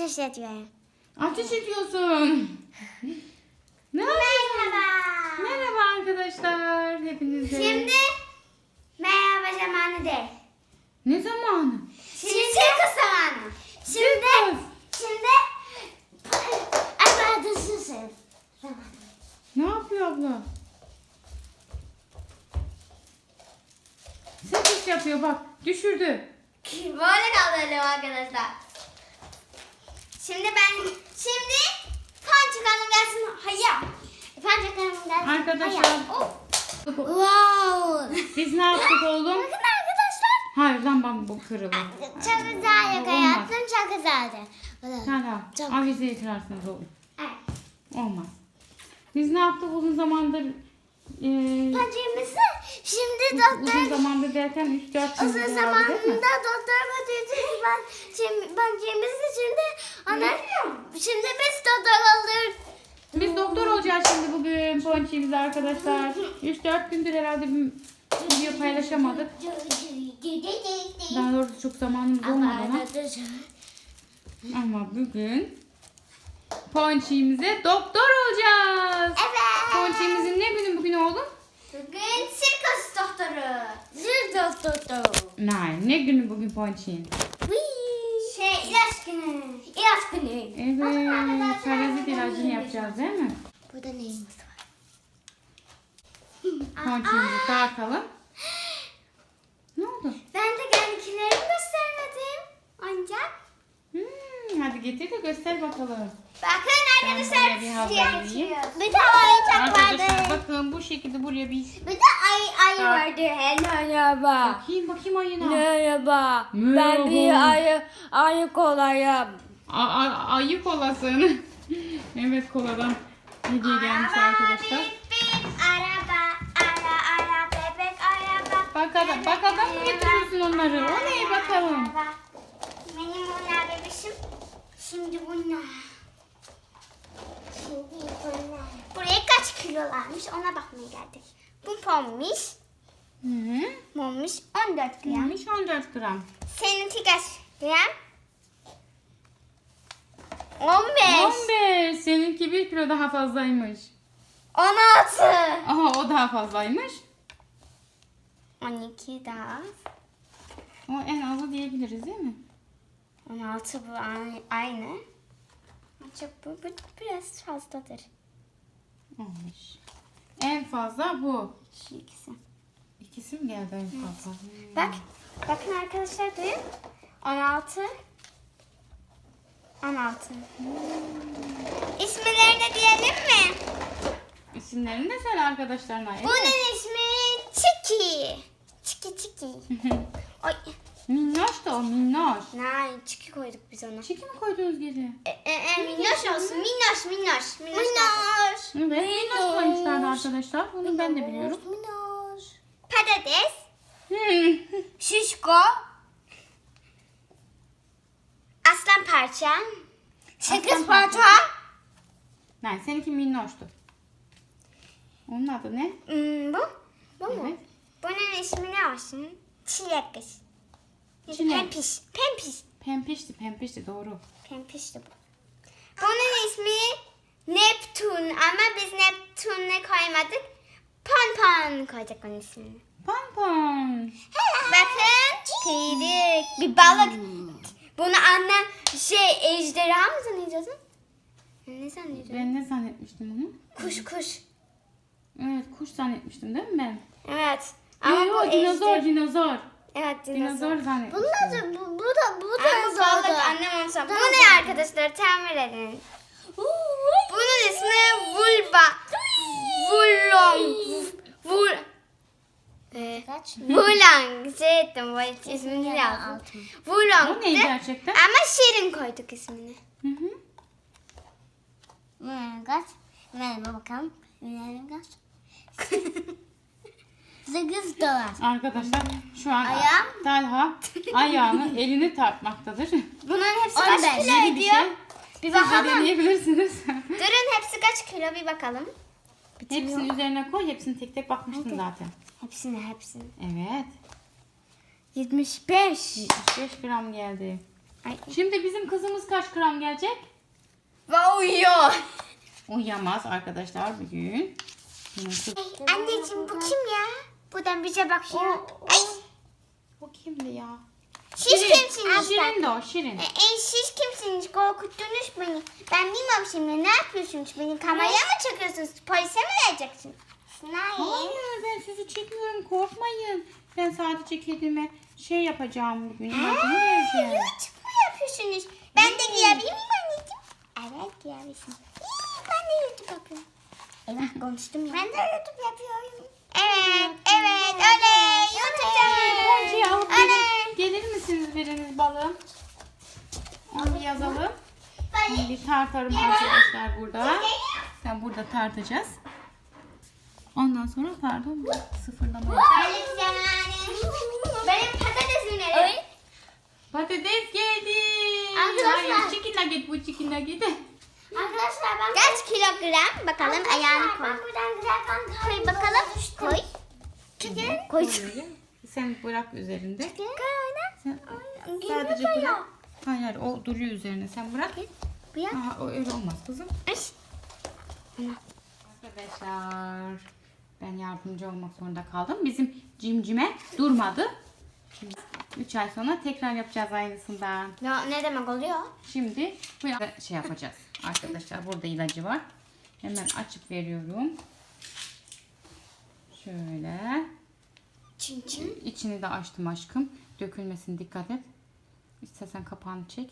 ateş ediyorum. Ateş ediyorsun. Ne? Merhaba. Merhaba arkadaşlar. Hepinize. Şimdi merhaba zamanı değil. Ne zamanı? Şimdi sirkus zamanı. Şimdi, şimdi ben susun. Ne yapıyor abla? Ses yapıyor bak. Düşürdü. Böyle kaldırıyorum arkadaşlar. Şimdi ben, şimdi Pancık Hanım gelsin. Hayır. Pancık Hanım gelsin. Arkadaşlar. Hayır. Oh. Wow. Biz ne yaptık oğlum? Bakın arkadaşlar. Hayır lan ben bu kırılır. Çok güzel hayatım. Çok güzeldi. Tamam. Çok- Avizeyi kırarsınız oğlum. Evet. Olmaz. Biz ne yaptık uzun zamandır? E, Pancığımızı şimdi uzun doktor zamandır derken 3-4 gün uzun zamanında doktor ben şimdi pancığımızı şimdi biz doktor olduk. Biz doktor olacağız şimdi bugün Ponçi'miz arkadaşlar. 3-4 gündür herhalde bir video paylaşamadık. Daha doğrusu çok zamanımız olmadı ama. Ama bugün Ponçi'mize doktor olacağız. Evet. Ponçi'mizin ne günü bugün oğlum? Bugün sirkus doktoru. Sirkus doktoru. Nein, ne günü bugün Ponçi'nin? Şey ilaç günü. İlaç günü. Evet, parazit ilacını yapacağız değil mi? Burada neyimiz var? Ponçi'mizi dağıtalım. Ne oldu? Ben de kendikilerimi göstermedim. Ancak Hmm, hadi getir de göster bakalım. bakın Ben arkadaşlar bir siyah vereyim. Bir de oyuncak Arkadaşlar vardı. bakın bu şekilde buraya bir Bir de ayı ayı Bak. vardı. Merhaba. bakayım bakayım ayına. Merhaba. Merhaba. Ben bir ayı, ayı kolayım. A- a- ayı kolasın. evet koladan hediye gelmiş arkadaşlar. Bip bip araba ara ara bebek araba. Bakalım, bakalım mı getiriyorsun onları? O ne bakalım? Araba. Şimdi bunlar. Şimdi bunlar. Buraya kaç kilolarmış ona bakmaya geldik. Bu pommiş. Hı -hı. Pommiş 14 gram. Neymiş 14 gram. Seninki kaç gram? 15. 15. Seninki 1 kilo daha fazlaymış. 16. Aha o daha fazlaymış. 12 daha. O en azı diyebiliriz değil mi? 16 bu aynı-. Ancak bu, bu biraz fazladır. 15. En fazla bu. Şu ikisi. İkisi mi geldi en fazla? Bak. Bakın arkadaşlar duyun. 16. 16. İsimlerini diyelim mi? İsimlerini de söyle arkadaşlarına. Bunun ismi Çiki. Çiki Çiki. Oy. Minnoş da o minnoş. Nay Çiki koyduk biz ona. Çeki mi koydunuz geri? E, e, e, minnoş olsun. Minnoş minnoş. Minnoş. Minnoş. Evet minnoş koymuşlardı arkadaşlar. Bunu ben de biliyorum. Minnoş. Patates. Hmm. Şişko. Aslan parça. Sekiz Aslan parça. Yani seninki minnoştu. Onun adı ne? Hmm, bu? Bu mu? Evet. Bunun ismi ne olsun? Çilek kız. Çilek. Pempiş. Pempiş. Pempişti pempişti doğru. Pempişti bu. Bunun ismi Neptun ama biz Neptun'u koymadık. Pan koyduk onun ismini. Pampon. Bakın kıydık. Bir balık. Bunu annem şey ejderha mı zannediyordun? Ne zannediyordun? Ben ne zannetmiştim onu? Kuş kuş. Evet kuş zannetmiştim değil mi ben? Evet. Ama Ama bu dinozor ejder- dinozor. Evet dinozor. Dinozor zannetmiştim. Bunlar da bu, bu da bu da balık annem onu. Bu ne arkadaşlar tahmin edin. Bunun ismi vulva. Vulong. Vul. Ee, Vulang. Şey ettim bu ismini yazdım. O ne Vulong'tu. gerçekten? Ama Şirin koyduk ismini. Hı hı. Kaç? Merhaba bakalım. Benim kaç? 8 dolar. Arkadaşlar şu an Ayağım. Talha ayağını elini tartmaktadır. Bunların hepsi 15. kaç kilo Yeni bir ediyor? şey. Bir Siz de bakalım. deneyebilirsiniz. Durun hepsi kaç kilo bir bakalım. hepsini üzerine koy. Hepsini tek tek bakmıştın zaten. Hepsini hepsini. Evet. 75. 75 gram geldi. Ay. Şimdi bizim kızımız kaç gram gelecek? Ve uyuyor. Uyuyamaz arkadaşlar bugün. Kız- Anneciğim bu kim ya? Buradan bize bakıyor. Ay. O kimdi ya? Siz kimsiniz? Şirin de o Şirin. E, e, siz kimsiniz? Korkuttunuz beni. Ben bilmiyorum şimdi. Ne yapıyorsunuz? Beni kameraya mı çekiyorsunuz? Polise mi vereceksiniz? Hayır ben sizi çekmiyorum korkmayın. Ben sadece kedime şey yapacağım bugün. Vereceğim. YouTube mu yapıyorsunuz? Ben de giyebilir miyim anneciğim? Evet giyebilirsin. İyi, Ben de YouTube yapıyorum. Evet konuştum ya. Ben de YouTube yapıyorum. Evet, evet, öyle. Ponçi'ye YouTube. alıp gelin- gelir misiniz biriniz balım? Onu yazalım. Bir tartarım arkadaşlar burada. Sen burada tartacağız. Ondan sonra pardon sıfırlama. Benim patatesim nerede? Patates geldi. Arkadaşlar. Hayır, chicken nugget bu chicken nugget. Arkadaşlar ben... Kaç kilogram? Bakalım ayağını koy. Ben buradan güzel koy bakalım. Koy. Çıkın. Koy. Sen bırak üzerinde. Koy oyna. Sen Sadece sadece bırak. Hayır o duruyor üzerine. Sen bırak. Bir yak. Aa, o öyle olmaz kızım. Ay. Arkadaşlar ben yardımcı olmak zorunda kaldım. Bizim cimcime durmadı. Şimdi 3 ay sonra tekrar yapacağız aynısından. Ya ne demek oluyor? Şimdi bu şey yapacağız. Arkadaşlar burada ilacı var. Hemen açıp veriyorum. Şöyle. Çin çin. İçini de açtım aşkım. Dökülmesin dikkat et. İstersen kapağını çek.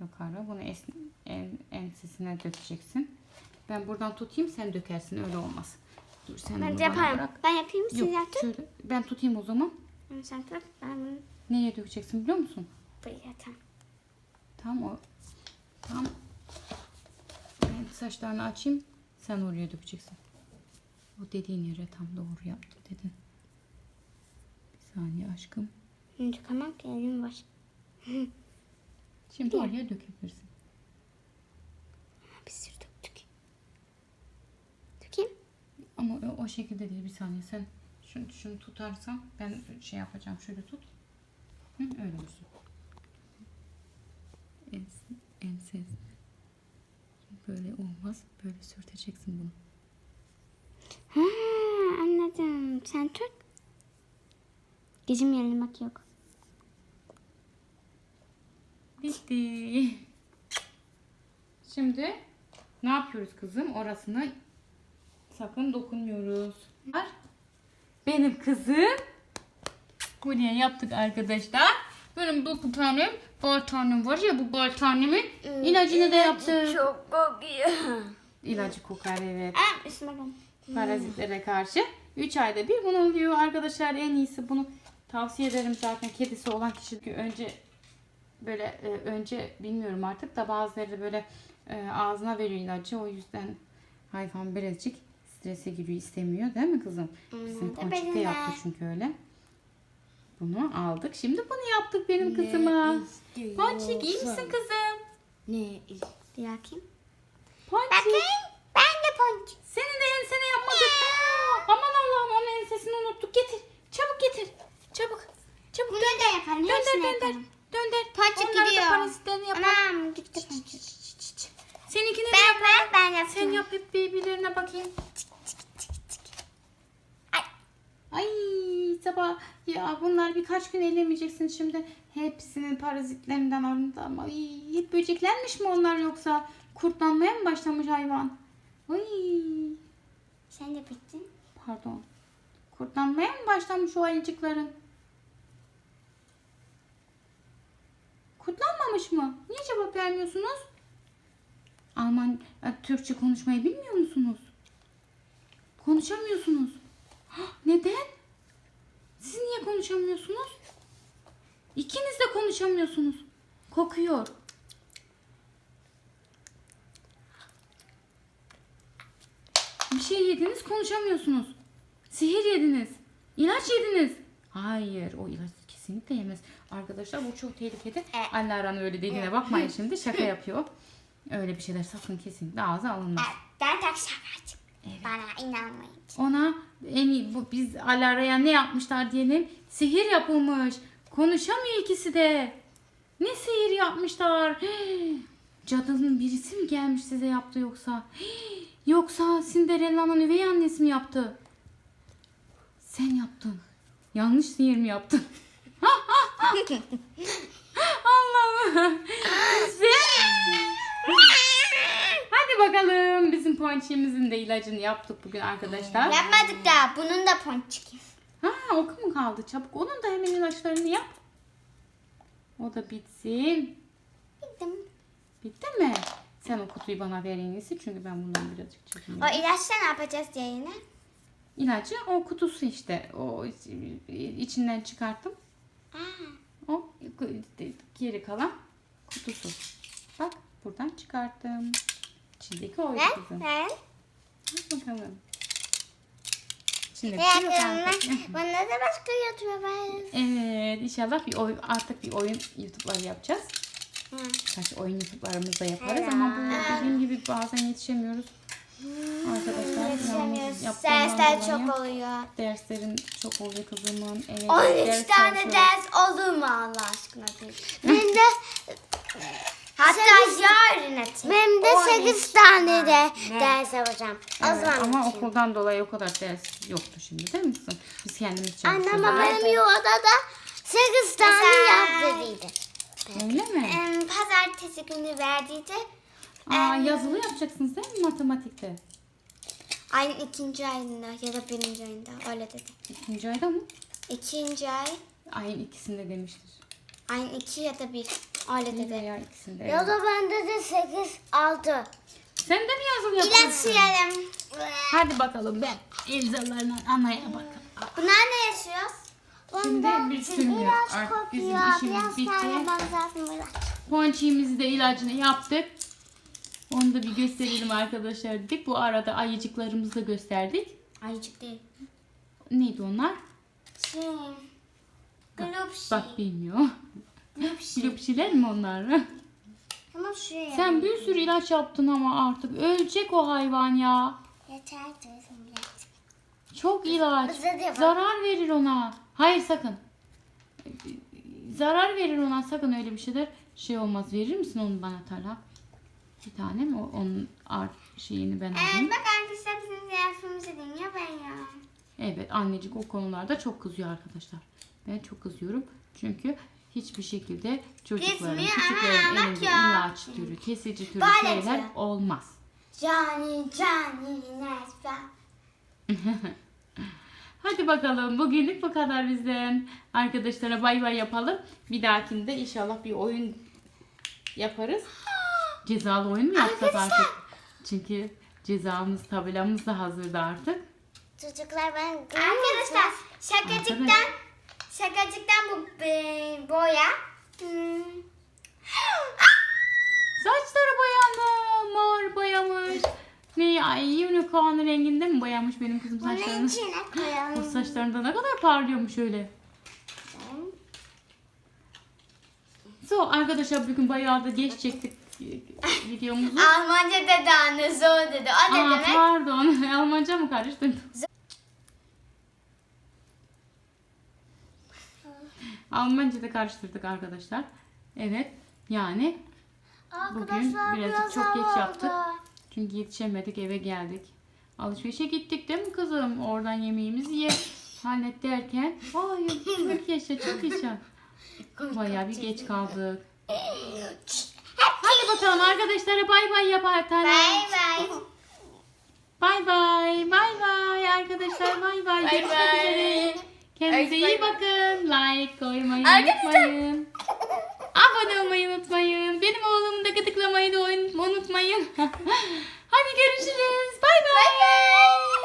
Yukarı. Bunu es, en, ensesine dökeceksin. Ben buradan tutayım sen dökersin. Öyle olmaz. Dur sen Ben bana yaparım. bırak. Ben yapayım siz Yok yaptın. şöyle ben tutayım o zaman. Sen tut. Ben bunu Neye dökeceksin biliyor musun? buraya atarım. Tam o. Tam. Ben saçlarını açayım. Sen oraya dökeceksin. O dediğin yere tam doğru yaptı dedin. Bir saniye aşkım. Tamam ki elim var. Şimdi oraya dökebilirsin. Bir sürü döktük. Dökeyim. Ama o, o şekilde değil bir saniye sen şunu, şunu tutarsan ben şey yapacağım şöyle tut. Hı, öyle olsun. Ens, enses. Böyle olmaz. Böyle sürteceksin bunu. Ha, anladım. Sen tut. Gözüm yanılmak yok. Bitti. Şimdi ne yapıyoruz kızım? Orasını sakın dokunmuyoruz. Benim kızım. Buraya yaptık arkadaşlar. Benim bu tanem bal tanem var ya bu bal tanemin ilacını da yaptık. Çok kokuyor. İlacı kokar evet. Aa, üstüme ben. Parazitlere karşı. 3 ayda bir bunu oluyor arkadaşlar. En iyisi bunu tavsiye ederim zaten kedisi olan kişi. Çünkü önce böyle e, önce bilmiyorum artık da bazıları böyle e, ağzına veriyor ilacı. O yüzden hayvan birazcık strese giriyor istemiyor değil mi kızım? Bizim da Ponçik de. yaptı çünkü öyle. Bunu aldık. Şimdi bunu yaptık benim kızıma. Ponçik iyi misin kızım? Ne? Bir yakayım. Ponçik. Bakın. Ben de ponçik. Senin de ensene yapmadık. Aman Allah'ım onun ensesini unuttuk. Getir. Çabuk getir. Çabuk. Çabuk Bunu da yaparım. Dönder Hepsini dönder. yaparım. Dönder. Ponçik Onları da gidiyor. parazitlerini yapalım. Anam gitti ponçik. Seninkini de Ben yap. ben ben yaptım. Sen yap hep birbirlerine bakayım. Ay. Sabah ya bunlar birkaç gün elemeyeceksin şimdi. Hepsinin parazitlerinden arındı ama ay, hep böceklenmiş mi onlar yoksa? Kurtlanmaya mı başlamış hayvan? Ay Sen de bittin. pardon. Kurtlanmaya mı başlamış o ayıcıkların? Kurtlanmamış mı? Niye cevap vermiyorsunuz? Alman, e, Türkçe konuşmayı bilmiyor musunuz? Konuşamıyorsunuz. Neden? Siz niye konuşamıyorsunuz? İkiniz de konuşamıyorsunuz. Kokuyor. Bir şey yediniz konuşamıyorsunuz. Sihir yediniz. İlaç yediniz. Hayır o ilaç kesinlikle yemez. Arkadaşlar bu çok tehlikeli. Anne Aran öyle dediğine bakmayın şimdi şaka yapıyor. Öyle bir şeyler sakın kesinlikle ağza alınmaz. Evet, ben tak şakacım. Bana inanmayın. Ona en iyi bu biz Alara'ya ne yapmışlar diyelim. Sihir yapılmış. Konuşamıyor ikisi de. Ne sihir yapmışlar. Cadının birisi mi gelmiş size yaptı yoksa? Yoksa Cinderella'nın üvey annesi mi yaptı? Sen yaptın. Yanlış sihir mi yaptın? Allah'ım. Sen... Hadi bakalım. Bizim ponçiğimizin de ilacını yaptık bugün arkadaşlar. Yapmadık da bunun da ponçiki. Ha oku mu kaldı? Çabuk onun da hemen ilaçlarını yap. O da bitsin. Bittim. Bitti mi? Sen o kutuyu bana ver en iyisi çünkü ben bundan birazcık çekeyim. O ilaçla ne yapacağız diye yine? İlacı o kutusu işte. O içinden çıkarttım. Aa, O geri kalan kutusu. Bak buradan çıkarttım. İçindeki oydu ver, kızım. ver. Bak bakalım. İçinde bir Ver, şey yok artık. Bana da başka YouTube'a Evet inşallah bir oyun artık bir oyun YouTube'ları yapacağız. Hı. Kaç oyun YouTube'larımızı da yaparız ama bu dediğim gibi bazen yetişemiyoruz. Arkadaşlar Yetişemiyoruz. yalnız yaptığımdan Dersler dolayı çok oluyor. Derslerin çok oluyor kızımın. Evet, 13 ders tane çalışıyorum. ders olur mu Allah aşkına? Ben de Hatta yarın atayım. Benim de 8 tane de ders yapacağım. O Evet, zaman ama atayım. okuldan dolayı o kadar ders yoktu şimdi değil mi kızım? Biz kendimiz Anne çalışıyoruz. ama benim yuvada da 8 tane Mesela-. Öyle mi? Em, Pazartesi günü verdiydi. Aa, yazılı yapacaksınız değil mi matematikte? Ayın ikinci ayında ya da birinci ayında öyle dedi. İkinci ayda mı? İkinci ay, Ayın ikisinde demiştir. ayın iki ya da bir Bir veya ikisinde. Ya da bende de 8 6. Sen de mi yazılı İlaç yapıyorsun? yiyelim. Hadi bakalım ben imzalarından anaya bakalım. Bunlar ne yaşıyor? Şimdi biz sürmüyoruz. Artık bizim işimiz bitti. İlaç. Ponçiğimizi de ilacını yaptık. Onu da bir gösterelim arkadaşlar dedik. Bu arada ayıcıklarımızı da gösterdik. Ayıcık değil. Neydi onlar? Şey. Glopşi. Bak bilmiyor. Glopşi. Glopşiler mi onlar? Ama şuraya. Sen bir sürü ilaç yaptın ama artık ölecek o hayvan ya. Yeter diyorsun ilaç. Çok ilaç. Zarar verir ona. Hayır sakın. Zarar verir ona sakın öyle bir şeyler şey olmaz. Verir misin onu bana Talha? Bir tane mi? O- Onun art şeyini ben Evet alayım. bak arkadaşlar bizim ziyafetimizi dinliyor ben ya. Evet annecik o konularda çok kızıyor arkadaşlar. Ben çok kızıyorum. Çünkü hiçbir şekilde çocukların, Kızmıyor küçüklerin ama elinde ilaç türü, kesici türü Böyle şeyler olmaz. Cani nesba. Hadi bakalım bugünlük bu kadar bizden. Arkadaşlara bay bay yapalım. Bir dahakinde inşallah bir oyun yaparız. Cezalı oyun mu yapsak artık? Çünkü cezamız tabelamız da hazırda artık. Çocuklar ben Arkadaşlar şakacıktan şakacıktan bu e, boya. Hmm. Saçları boyandı. Mor boyamış. Ne ay unicorn renginde mi boyamış benim kızım bunun saçlarını? içine O saçlarında ne kadar parlıyormuş öyle. So arkadaşlar bugün bayağı da geç çektik e, videomuzu. Almanca dedi anne zor dedi. O ne Aa, demek? pardon. Almanca mı karıştırdım? Almanca da karıştırdık arkadaşlar. Evet. Yani bugün Arkadaşlar birazcık çok hava geç oldu. yaptık. Çünkü yetişemedik eve geldik. Alışverişe gittik değil mi kızım? Oradan yemeğimizi ye. Hallet derken. Ay çok yaşa çok yaşa. Bayağı bir geç kaldık. Hadi bakalım arkadaşlara bay bay yap Ertan. Bay bay. Bay bay. Bay bay arkadaşlar. Bay bay. Görüşmek bay. Kendinize iyi bakın. Like koymayı unutmayın. Abone olmayı unutmayın. Benim oğlumu da gıdıklamayı da unutmayın. Hadi görüşürüz. Bay bay.